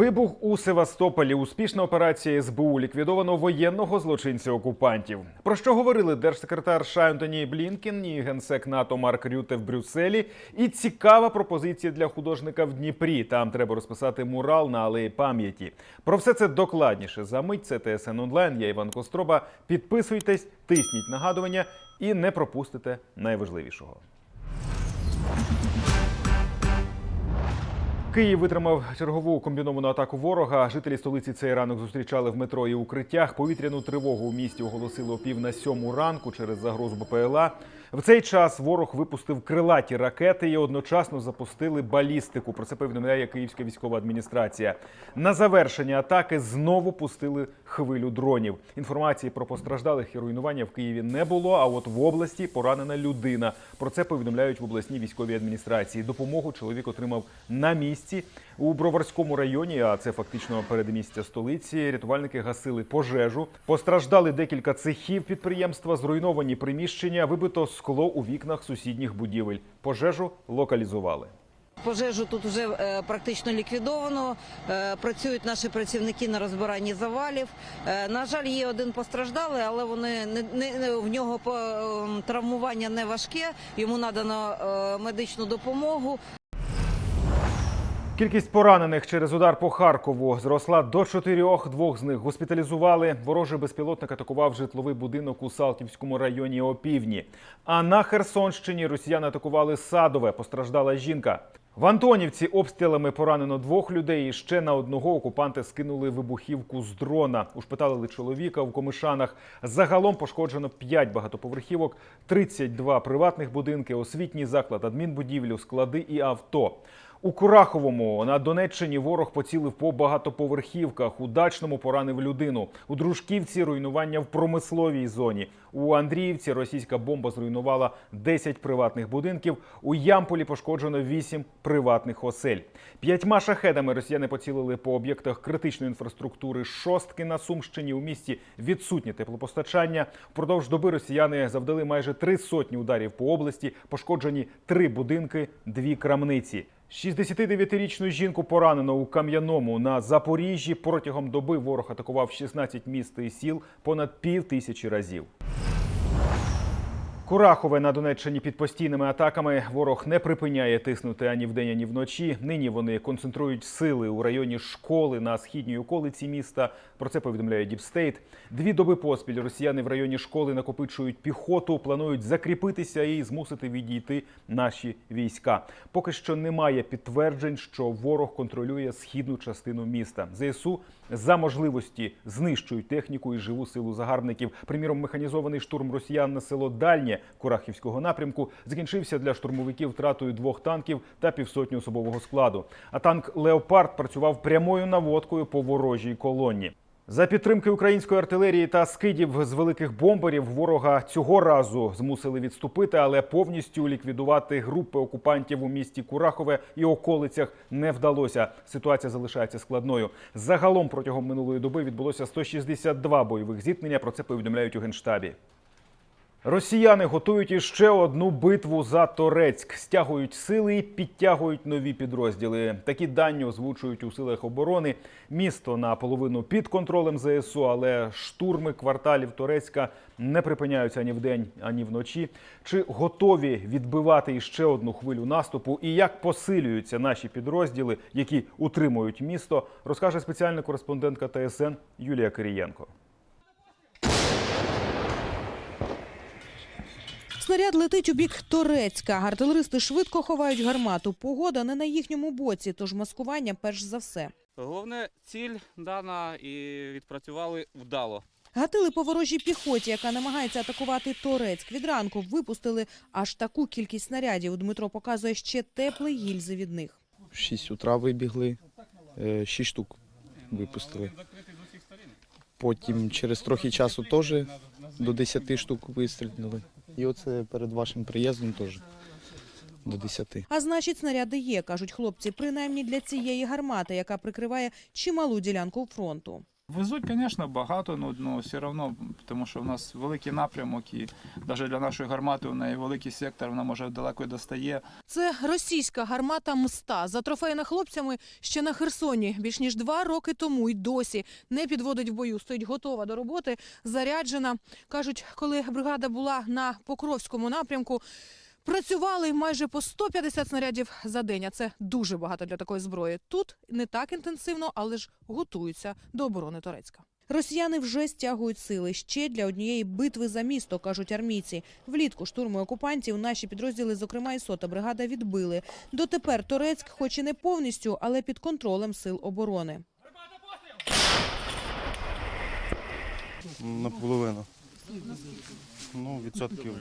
Вибух у Севастополі. Успішна операція СБУ ліквідовано воєнного злочинця окупантів. Про що говорили держсекретар США Антоні і генсек НАТО Марк Рюте в Брюсселі. І цікава пропозиція для художника в Дніпрі. Там треба розписати мурал на алеї пам'яті. Про все це докладніше. За мить це ТСН онлайн. Я Іван Костроба. Підписуйтесь, тисніть нагадування і не пропустите найважливішого. Київ витримав чергову комбіновану атаку ворога. Жителі столиці цей ранок зустрічали в метро і укриттях. Повітряну тривогу у місті оголосили о пів на сьому ранку через загрозу БПЛА. В цей час ворог випустив крилаті ракети і одночасно запустили балістику. Про це повідомляє Київська військова адміністрація. На завершення атаки знову пустили хвилю дронів. Інформації про постраждалих і руйнування в Києві не було. А от в області поранена людина. Про це повідомляють в обласній військовій адміністрації. Допомогу чоловік отримав на місці у Броварському районі. А це фактично передмістя столиці. Рятувальники гасили пожежу. Постраждали декілька цехів підприємства, зруйновані приміщення, вибито скло у вікнах сусідніх будівель. Пожежу локалізували. Пожежу тут вже е, практично ліквідовано. Е, працюють наші працівники на розбиранні завалів. Е, на жаль, є один постраждалий, але вони не, не- в нього по, травмування не важке. Йому надано медичну допомогу. Кількість поранених через удар по Харкову зросла до чотирьох. Двох з них госпіталізували. Ворожий безпілотник атакував житловий будинок у Салтівському районі опівдні. А на Херсонщині росіяни атакували садове. Постраждала жінка. В Антонівці обстрілами поранено двох людей. І ще на одного окупанти скинули вибухівку з дрона. Ушпиталили чоловіка в Комишанах. Загалом пошкоджено 5 багатоповерхівок, 32 приватних будинки, освітній заклад, адмінбудівлю, склади і авто. У Кураховому на Донеччині ворог поцілив по багатоповерхівках. У дачному поранив людину. У Дружківці руйнування в промисловій зоні. У Андріївці російська бомба зруйнувала 10 приватних будинків. У Ямполі пошкоджено 8 приватних осель. П'ятьма шахедами росіяни поцілили по об'єктах критичної інфраструктури шостки на Сумщині. У місті відсутнє теплопостачання. Впродовж доби росіяни завдали майже три сотні ударів по області. Пошкоджені три будинки, дві крамниці. 69-річну жінку поранено у Кам'яному на Запоріжжі. Протягом доби ворог атакував 16 міст і сіл понад пів тисячі разів. Курахове на Донеччині під постійними атаками ворог не припиняє тиснути ані вдень, ані вночі. Нині вони концентрують сили у районі школи на східній околиці міста. Про це повідомляє Діпстейт. Дві доби поспіль росіяни в районі школи накопичують піхоту, планують закріпитися і змусити відійти наші війська. Поки що немає підтверджень, що ворог контролює східну частину міста. ЗСУ за можливості знищують техніку і живу силу загарбників. Приміром, механізований штурм росіян на село Дальнє Курахівського напрямку закінчився для штурмовиків втратою двох танків та півсотні особового складу. А танк Леопард працював прямою наводкою по ворожій колоні. За підтримки української артилерії та скидів з великих бомберів ворога цього разу змусили відступити, але повністю ліквідувати групи окупантів у місті Курахове і околицях не вдалося. Ситуація залишається складною. Загалом протягом минулої доби відбулося 162 бойових зіткнення. Про це повідомляють у генштабі. Росіяни готують іще одну битву за Торецьк, стягують сили і підтягують нові підрозділи. Такі дані озвучують у силах оборони. Місто наполовину під контролем ЗСУ, але штурми кварталів Торецька не припиняються ані вдень, ані вночі. Чи готові відбивати іще одну хвилю наступу? І як посилюються наші підрозділи, які утримують місто, розкаже спеціальна кореспондентка ТСН Юлія Кирієнко. Снаряд летить у бік Торецька. Артилеристи швидко ховають гармату. Погода не на їхньому боці, тож маскування перш за все. Головне, ціль дана і відпрацювали вдало. Гатили по ворожій піхоті, яка намагається атакувати Торецьк. Від ранку випустили аж таку кількість снарядів. Дмитро показує ще теплі гільзи від них. В 6 утра вибігли, 6 штук випустили. Потім через трохи часу теж до 10 штук вистрілили. І оце перед вашим приїздом теж до 10. А значить, снаряди є, кажуть хлопці, принаймні для цієї гармати, яка прикриває чималу ділянку фронту. Везуть, звісно, багато, ну, ну все одно, тому що в нас великий напрямок, і навіть для нашої гармати у неї великий сектор, вона може далеко достає. Це російська гармата Мста, затрофеєна хлопцями ще на Херсоні. Більш ніж два роки тому й досі не підводить в бою. Стоїть готова до роботи, заряджена. Кажуть, коли бригада була на Покровському напрямку. Працювали майже по 150 снарядів за день. А це дуже багато для такої зброї. Тут не так інтенсивно, але ж готуються до оборони Торецька. Росіяни вже стягують сили ще для однієї битви за місто, кажуть армійці. Влітку штурму окупантів наші підрозділи, зокрема і сота бригада, відбили. Дотепер Торецьк, хоч і не повністю, але під контролем сил оборони. Наполовину. Ну, відсотків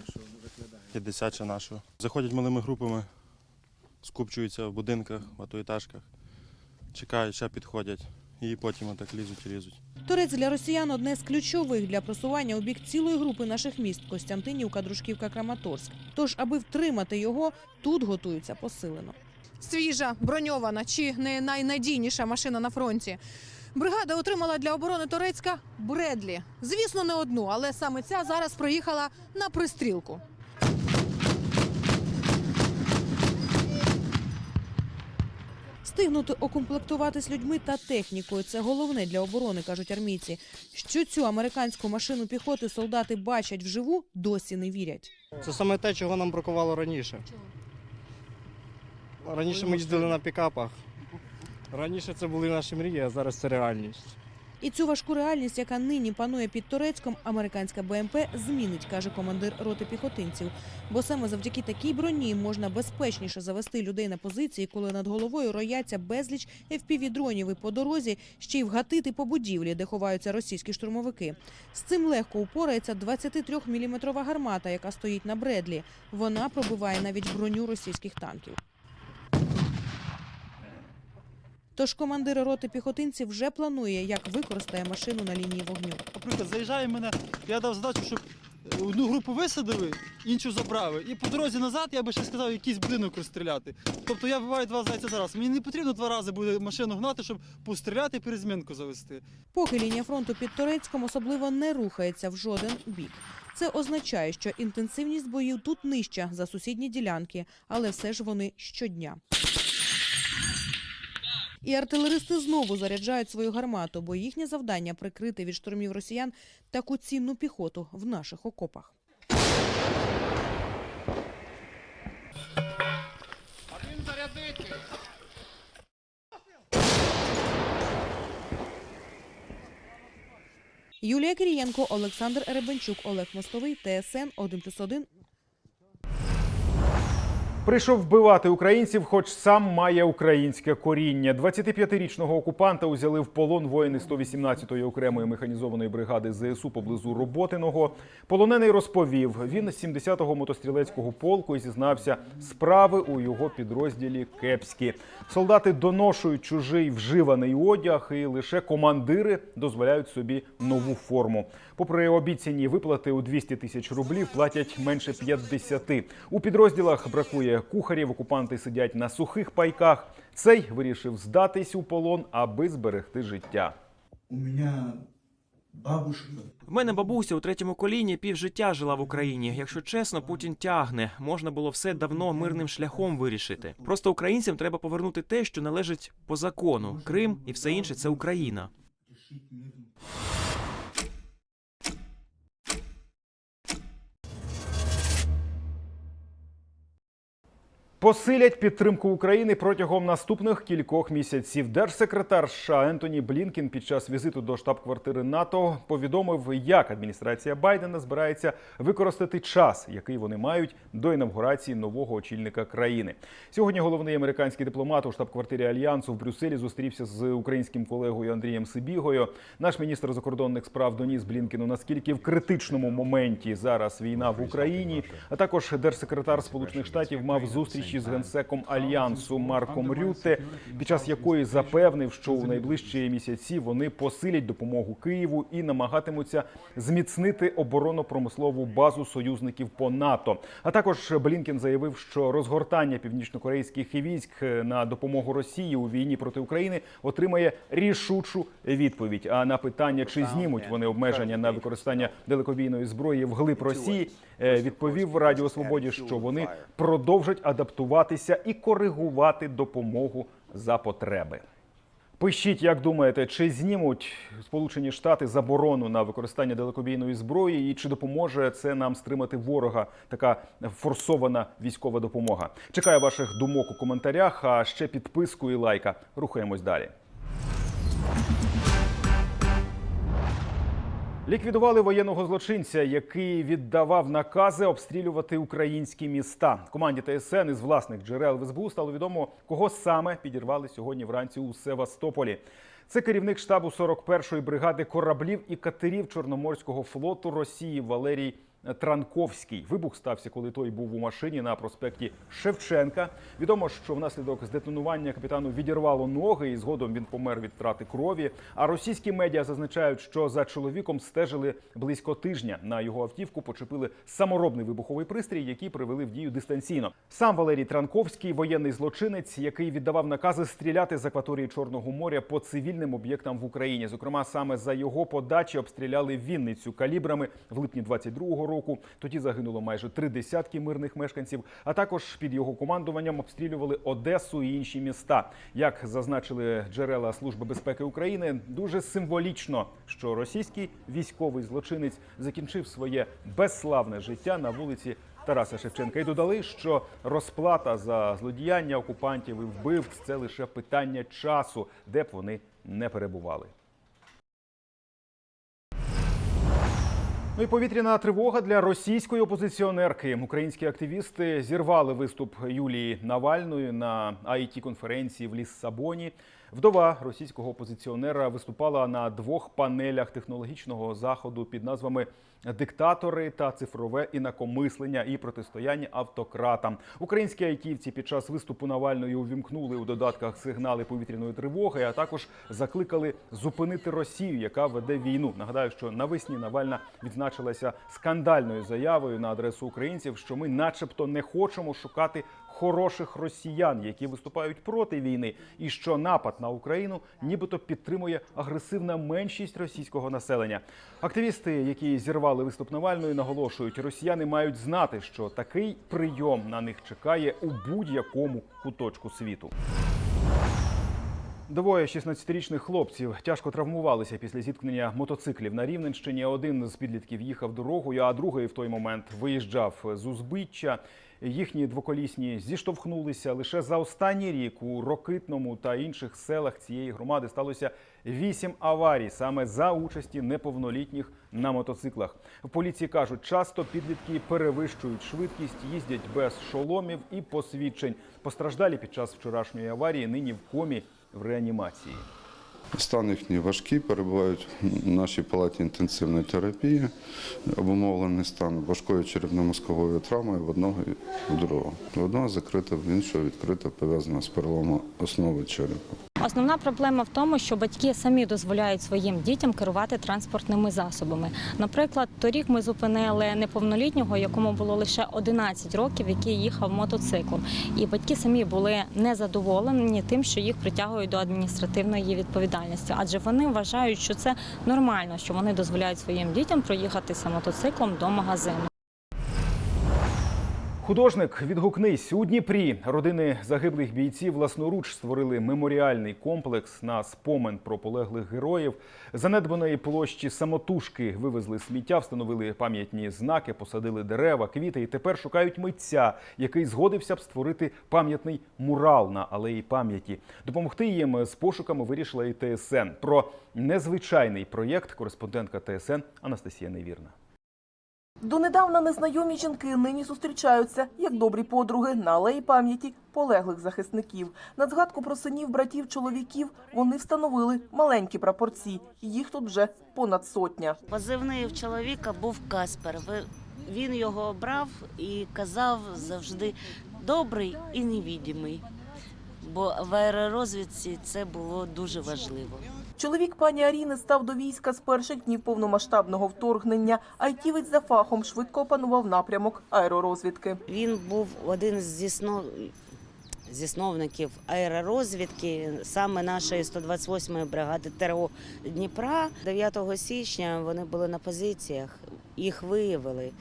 50 ще нашого. Заходять малими групами, скупчуються в будинках, в атоетажках, чекають, ще підходять. І потім отак лізуть і лізуть. Торець для росіян одне з ключових для просування у бік цілої групи наших міст Костянтинівка, Дружківка, Краматорськ. Тож, аби втримати його, тут готуються посилено. Свіжа, броньована чи не найнадійніша машина на фронті. Бригада отримала для оборони Торецька Бредлі. Звісно, не одну, але саме ця зараз приїхала на пристрілку. Стигнути окомплектуватись людьми та технікою це головне для оборони, кажуть армійці. Що цю американську машину піхоти солдати бачать вживу, досі не вірять. Це саме те, чого нам бракувало раніше. Раніше ми їздили на пікапах. Раніше це були наші мрії, а зараз це реальність. І цю важку реальність, яка нині панує під Турецьком, американська БМП змінить, каже командир роти піхотинців. Бо саме завдяки такій броні можна безпечніше завести людей на позиції, коли над головою рояться безліч FPV-дронів і по дорозі ще й вгатити по будівлі, де ховаються російські штурмовики. З цим легко упорається 23-мм гармата, яка стоїть на Бредлі. Вона пробиває навіть броню російських танків. Тож командир роти піхотинців вже планує, як використає машину на лінії вогню. Наприклад, заїжджає мене, я дав задачу, щоб одну групу висадили, іншу забрали. І по дорозі назад я би ще сказав, якийсь будинок розстріляти. Тобто я вбиваю два зайця зараз. Мені не потрібно два рази буде машину гнати, щоб постріляти і перезмінку завести. Поки лінія фронту під Турецьком особливо не рухається в жоден бік. Це означає, що інтенсивність боїв тут нижча за сусідні ділянки, але все ж вони щодня. І артилеристи знову заряджають свою гармату, бо їхнє завдання прикрити від штурмів росіян таку цінну піхоту в наших окопах. Юлія Кирієнко, Олександр Ребенчук, Олег Мостовий, ТСН 1+,1, Прийшов вбивати українців, хоч сам має українське коріння. 25-річного окупанта узяли в полон воїни 118-ї окремої механізованої бригади ЗСУ поблизу Роботиного. Полонений розповів, він з 70-го мотострілецького полку і зізнався, справи у його підрозділі кепські. Солдати доношують чужий вживаний одяг, і лише командири дозволяють собі нову форму. Попри обіцяні виплати у 200 тисяч рублів, платять менше 50. У підрозділах бракує кухарів. Окупанти сидять на сухих пайках. Цей вирішив здатись у полон, аби зберегти життя. У меня бабушка В мене бабуся у третьому коліні півжиття жила в Україні. Якщо чесно, Путін тягне. Можна було все давно мирним шляхом вирішити. Просто українцям треба повернути те, що належить по закону. Крим і все інше це Україна. Посилять підтримку України протягом наступних кількох місяців. Держсекретар США Ентоні Блінкін під час візиту до штаб-квартири НАТО повідомив, як адміністрація Байдена збирається використати час, який вони мають до інавгурації нового очільника країни. Сьогодні головний американський дипломат у штаб-квартирі альянсу в Брюсселі зустрівся з українським колегою Андрієм Сибігою. Наш міністр закордонних справ доніс Блінкіну наскільки в критичному моменті зараз війна в Україні. А також держсекретар Сполучених Штатів мав зустріч зустрічі з генсеком альянсу Марком Рютте, під час якої запевнив, що у найближчі місяці вони посилять допомогу Києву і намагатимуться зміцнити оборонно-промислову базу союзників по НАТО. А також Блінкен заявив, що розгортання північнокорейських військ на допомогу Росії у війні проти України отримає рішучу відповідь. А на питання, чи знімуть вони обмеження на використання далекобійної зброї вглиб Росії, відповів Радіо Свободі, що вони продовжать адаптуватися і коригувати допомогу за потреби. Пишіть, як думаєте, чи знімуть Сполучені Штати заборону на використання далекобійної зброї, і чи допоможе це нам стримати ворога? Така форсована військова допомога. Чекаю ваших думок у коментарях. А ще підписку і лайка. Рухаємось далі. Ліквідували воєнного злочинця, який віддавав накази обстрілювати українські міста. Команді ТСН із власних джерел в СБУ стало відомо, кого саме підірвали сьогодні вранці у Севастополі. Це керівник штабу 41-ї бригади кораблів і катерів Чорноморського флоту Росії Валерій Транковський. Вибух стався, коли той був у машині на проспекті Шевченка. Відомо, що внаслідок здетонування капітану відірвало ноги, і згодом він помер від втрати крові. А російські медіа зазначають, що за чоловіком стежили близько тижня. На його автівку почепили саморобний вибуховий пристрій, який привели в дію дистанційно. Сам Валерій Транковський, воєнний злочинець, який віддавав накази стріляти з акваторії Чорного моря по цивільним об'єктам в Україні. Зокрема, саме за його подачі обстріляли Вінницю калібрами в липні 22-го року. Тоді загинуло майже три десятки мирних мешканців. А також під його командуванням обстрілювали Одесу і інші міста. Як зазначили джерела Служби безпеки України, дуже символічно, що російський військовий злочинець закінчив своє безславне життя на вулиці. Тараса Шевченка і додали, що розплата за злодіяння окупантів і вбивць це лише питання часу, де б вони не перебували. Ну і повітряна тривога для російської опозиціонерки. Українські активісти зірвали виступ Юлії Навальної на it конференції в Ліссабоні. Вдова російського опозиціонера виступала на двох панелях технологічного заходу під назвами Диктатори та цифрове інакомислення і протистояння автократам. Українські айтівці під час виступу Навальної увімкнули у додатках сигнали повітряної тривоги, а також закликали зупинити Росію, яка веде війну. Нагадаю, що навесні Навальна відзначилася скандальною заявою на адресу українців, що ми, начебто, не хочемо шукати хороших росіян, які виступають проти війни, і що напад на Україну нібито підтримує агресивна меншість російського населення. Активісти, які зірвали виступ Навальної, наголошують, росіяни мають знати, що такий прийом на них чекає у будь-якому куточку світу. Двоє 16-річних хлопців тяжко травмувалися після зіткнення мотоциклів на Рівненщині. Один з підлітків їхав дорогою, а другий в той момент виїжджав з узбіччя. Їхні двоколісні зіштовхнулися лише за останній рік у Рокитному та інших селах цієї громади сталося вісім аварій саме за участі неповнолітніх на мотоциклах. В поліції кажуть, часто підлітки перевищують швидкість, їздять без шоломів і посвідчень. Постраждалі під час вчорашньої аварії нині в комі в реанімації. Стан їхній важкий, перебувають в нашій палаті інтенсивної терапії, обумовлений стан важкою черепно-мозковою травмою в одного і в другого. В одного закрита, в іншого відкрита, пов'язана з переломом основи черепа. Основна проблема в тому, що батьки самі дозволяють своїм дітям керувати транспортними засобами. Наприклад, торік ми зупинили неповнолітнього, якому було лише 11 років, який їхав мотоциклом. І батьки самі були незадоволені тим, що їх притягують до адміністративної відповідальності, адже вони вважають, що це нормально, що вони дозволяють своїм дітям проїхатися мотоциклом до магазину. Художник відгукнись у Дніпрі. Родини загиблих бійців власноруч створили меморіальний комплекс на спомин про полеглих героїв. Занедбаної площі самотужки вивезли сміття, встановили пам'ятні знаки, посадили дерева, квіти і тепер шукають митця, який згодився б створити пам'ятний мурал на алеї пам'яті. Допомогти їм з пошуками вирішила і ТСН. Про незвичайний проєкт кореспондентка ТСН Анастасія Невірна. Донедавна незнайомі жінки нині зустрічаються як добрі подруги на алеї пам'яті полеглих захисників. На згадку про синів, братів, чоловіків вони встановили маленькі прапорці. Їх тут вже понад сотня. Позивний в чоловіка був Каспер. Він його брав і казав завжди добрий і невідимий. Бо в аеророзвідці це було дуже важливо. Чоловік пані Аріни став до війська з перших днів повномасштабного вторгнення. Айтівець за фахом швидко опанував напрямок аеророзвідки. Він був один з зіснов... зісновників аеророзвідки, саме нашої 128-ї бригади ТРО Дніпра. 9 січня вони були на позиціях, їх виявили,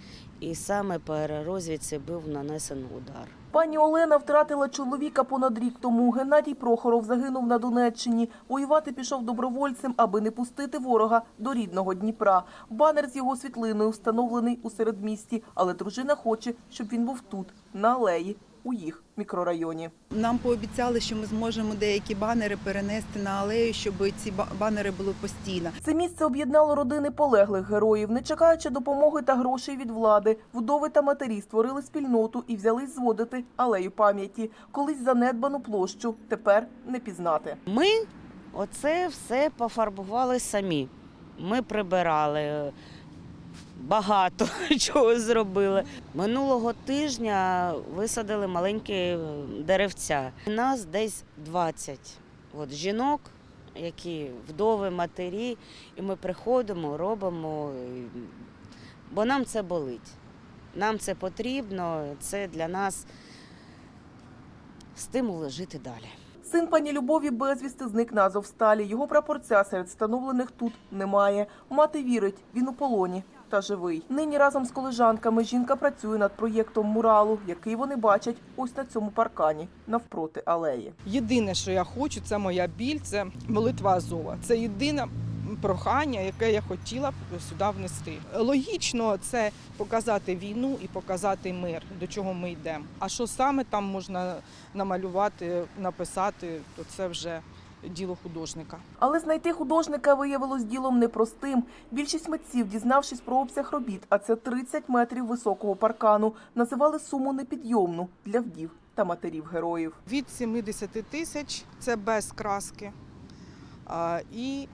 і саме по аеророзвідці був нанесений удар. Пані Олена втратила чоловіка понад рік тому. Геннадій Прохоров загинув на Донеччині. Воювати пішов добровольцем, аби не пустити ворога до рідного Дніпра. Банер з його світлиною встановлений у середмісті, але дружина хоче, щоб він був тут, на алеї, у їх мікрорайоні. Нам пообіцяли, що ми зможемо деякі банери перенести на алею, щоб ці банери були постійно. Це місце об'єднало родини полеглих героїв. Не чекаючи допомоги та грошей від влади, вдови та матері створили спільноту і взялись зводити алею пам'яті. Колись занедбану площу, тепер не пізнати. Ми оце все пофарбували самі. Ми прибирали багато чого зробили. Минулого тижня висадили маленькі деревця. Нас десь 20 от, жінок, які вдови, матері, і ми приходимо, робимо, бо нам це болить. Нам це потрібно, це для нас стимули жити далі. Син пані Любові безвісти зник на Азовсталі. Його прапорця серед встановлених тут немає. Мати вірить, він у полоні та живий. Нині разом з колежанками жінка працює над проєктом муралу, який вони бачать ось на цьому паркані навпроти алеї. Єдине, що я хочу, це моя біль, це молитва Азова. Це єдине прохання, яке я хотіла б сюди внести. Логічно, це показати війну і показати мир, до чого ми йдемо. А що саме там можна намалювати, написати, то це вже діло художника. Але знайти художника виявилось ділом непростим. Більшість митців, дізнавшись про обсяг робіт, а це 30 метрів високого паркану, називали суму непідйомну для вдів та матерів героїв. Від 70 тисяч це без краски і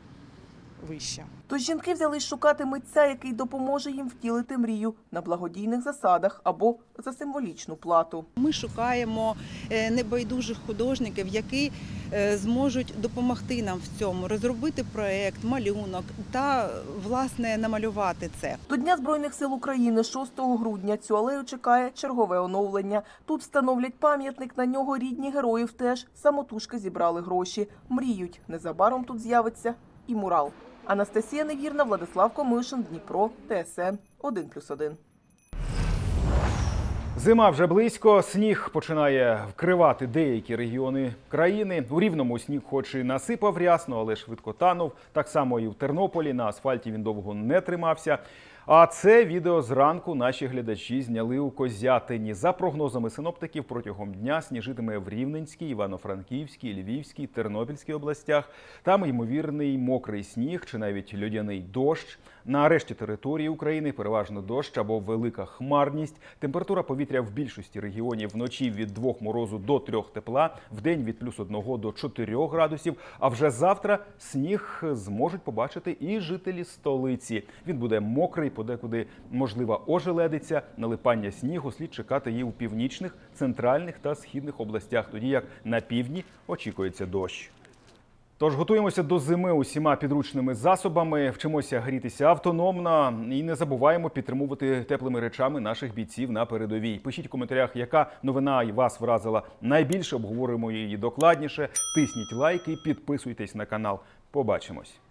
вище. Тож жінки взялись шукати митця, який допоможе їм втілити мрію на благодійних засадах або за символічну плату. Ми шукаємо е, небайдужих художників, які е, зможуть допомогти нам в цьому, розробити проект, малюнок та власне намалювати це. До Дня Збройних сил України 6 грудня цю алею чекає чергове оновлення. Тут встановлять пам'ятник на нього рідні героїв теж самотужки зібрали гроші. Мріють. Незабаром тут з'явиться і мурал. Анастасія Невірна, Владислав Комишин, Дніпро, ТСН 1+,1. Зима вже близько. Сніг починає вкривати деякі регіони країни. У рівному сніг, хоч і насипав рясно, але швидко танув. Так само і в Тернополі на асфальті він довго не тримався. А це відео зранку наші глядачі зняли у Козятині. За прогнозами синоптиків, протягом дня сніжитиме в Рівненській, Івано-Франківській, Львівській, Тернопільській областях. Там ймовірний мокрий сніг чи навіть льодяний дощ. На решті території України переважно дощ або велика хмарність. Температура повітря в більшості регіонів вночі від 2 морозу до 3 тепла, вдень від плюс 1 до 4 градусів. А вже завтра сніг зможуть побачити і жителі столиці. Він буде мокрий, подекуди можлива ожеледиця. Налипання снігу слід чекати і у північних, центральних та східних областях, тоді як на півдні очікується дощ. Тож готуємося до зими усіма підручними засобами, вчимося грітися автономно і не забуваємо підтримувати теплими речами наших бійців на передовій. Пишіть в коментарях, яка новина вас вразила найбільше. Обговоримо її докладніше. Тисніть лайки, підписуйтесь на канал. Побачимось.